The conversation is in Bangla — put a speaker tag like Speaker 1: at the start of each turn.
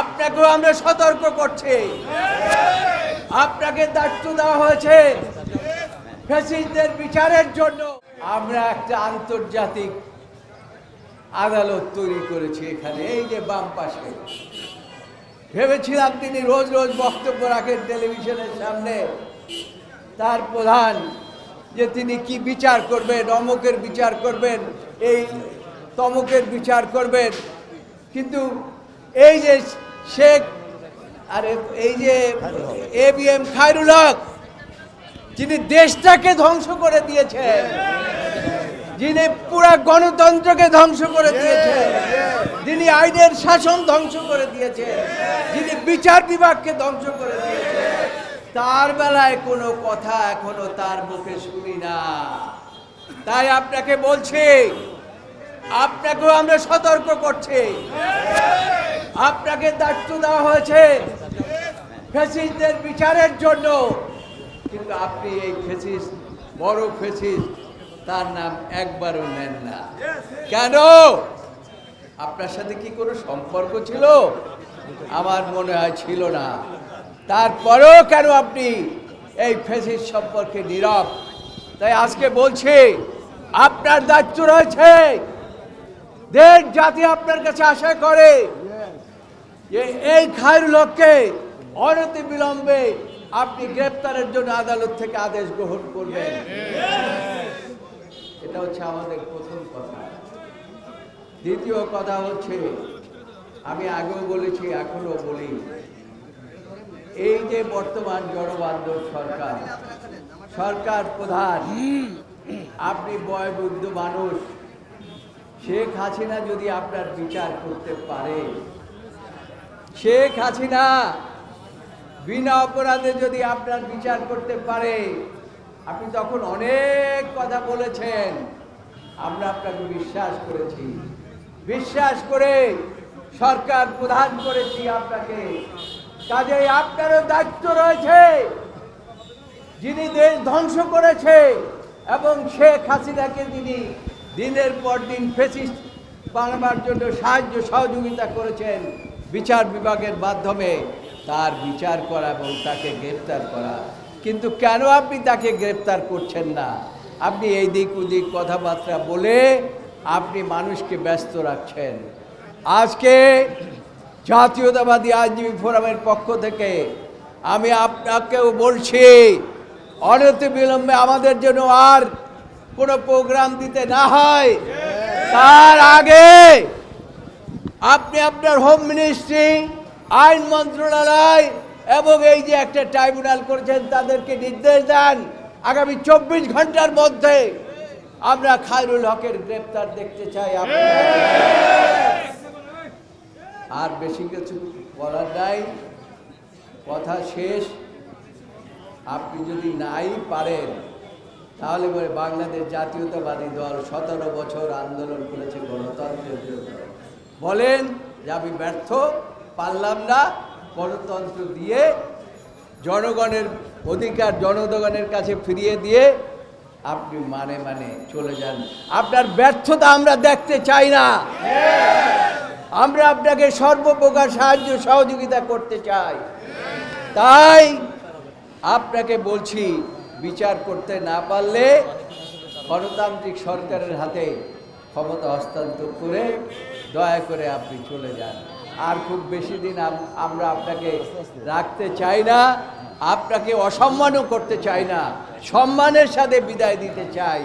Speaker 1: আপনাকেও আমরা সতর্ক করছি। আপনাকে দায়িত্ব দেওয়া হয়েছে ফ্যাসিস্টদের বিচারের জন্য। আমরা একটা আন্তর্জাতিক আদালত তৈরি করেছি এখানে, এই যে বাম পাশে। ভেবেছিলাম তিনি রোজ রোজ বক্তব্য রাখেন টেলিভিশনের সামনে। তার প্রধান যে তিনি কি বিচার করবেন, অমকের বিচার করবেন, এই তমকের বিচার করবেন। কিন্তু এই যে শেখ, আরে এই যে A B M Khairul Haque, যিনি দেশটাকে ধ্বংস করে দিয়েছেন, যিনি পুরা গণতন্ত্রকে ধ্বংস করে দিয়েছেন, যিনি আইনের শাসন ধ্বংস করে দিয়েছেন, যিনি বিচার বিভাগকে ধ্বংস করে দিয়েছেন, তার বেলায় কোনো কথা এখনও তার মুখে শুনি না। তাই আপনাকে বলছি, আপনাকেও আমরা সতর্ক করছি। আপনাকে দায়িত্ব দেওয়া হয়েছে ফেসিসদের বিচারের জন্য। কিন্তু আপনি এই ফেসিস, বড় ফেসিস, তার নাম একবারও নেন না। কেন? আপনার সাথে কি কোনো সম্পর্ক ছিল? আমার মনে হয় ছিল না। তারপরেও কেন আপনি এই ফেসিস সম্পর্কে নীরব? তাই আজকে বলছি, আপনার দায়িত্ব রয়েছে। দেশ জাতি আপনার কাছে আশা করে যে এই খায়রুল হককে অনতি বিলম্বে আপনি গ্রেপ্তারের জন্য আদালত থেকে আদেশ গ্রহণ করবেন। এটা হচ্ছে আমাদের প্রথম কথা। দ্বিতীয় কথা হচ্ছে, আমি আগেও বলেছি এখনও বলি, এই যে বর্তমান জনবান্ধব সরকার সরকার প্রধান, আপনি বয়বৃদ্ধ মানুষ, শেখ হাসিনা যদি আপনার বিচার করতে পারে শেখ হাসিনা বিনা অপরাধে যদি আপনার বিচার করতে পারে, আপনি তখন অনেক কথা বলেছেন। আমরা আপনাকে বিশ্বাস করেছি। বিশ্বাস করে সরকার প্রধান করেছি আপনাকে। কাজেই আপনারও দায়িত্ব রয়েছে। যিনি দেশ ধ্বংস করেছে এবং শেখ হাসিনাকে তিনি দিনের পর দিন ফেসিস্ট বানাবার জন্য সাহায্য সহযোগিতা করেছেন। বিচার বিভাগের মাধ্যমে তার বিচার করা এবং তাকে গ্রেপ্তার করা। কিন্তু কেন আপনি তাকে গ্রেপ্তার করছেন না? আপনি এই দিক ওদিক কথাবার্তা বলে আপনি মানুষকে ব্যস্ত রাখছেন। আজকে জাতীয়তাবাদী আইনজীবী ফোরামের পক্ষ থেকে আমি আপনাকেও বলছি, অনতি বিলম্বে আমাদের জন্য আর কোনো প্রোগ্রাম দিতে না হয়। তার আগে আপনি আপনার হোম মিনিস্ট্রি আইন মন্ত্রণালয় এবং এই যে একটা ট্রাইব্যুনাল করেছেন, তাদেরকে নির্দেশ দেন। আগামী চব্বিশ ঘণ্টার মধ্যে আমরা খায়রুল হকের গ্রেপ্তার দেখতে চাই। আর বেশি কিছু বলার নাই। কথা শেষ। আপনি যদি নাই পারেন, তাহলে বলে বাংলাদেশ জাতীয়তাবাদী দল সতেরো বছর আন্দোলন করেছে গণতন্ত্রের জন্য বলেন যে আমি ব্যর্থ, পারলাম না। গণতন্ত্র দিয়ে জনগণের অধিকার জনগণের কাছে ফিরিয়ে দিয়ে আপনি মানে মানে চলে যান। আপনার ব্যর্থতা আমরা দেখতে চাই না। আমরা আপনাকে সর্বপ্রকার সাহায্য সহযোগিতা করতে চাই। তাই আপনাকে বলছি, বিচার করতে না পারলে গণতান্ত্রিক সরকারের হাতে ক্ষমতা হস্তান্তর করে দয়া করে আপনি চলে যান। আর খুব বেশি দিন আমরা আপনাকে রাখতে চাই না, আপনাকে অসম্মানও করতে চাই না, সম্মানের সাথে বিদায় দিতে চাই।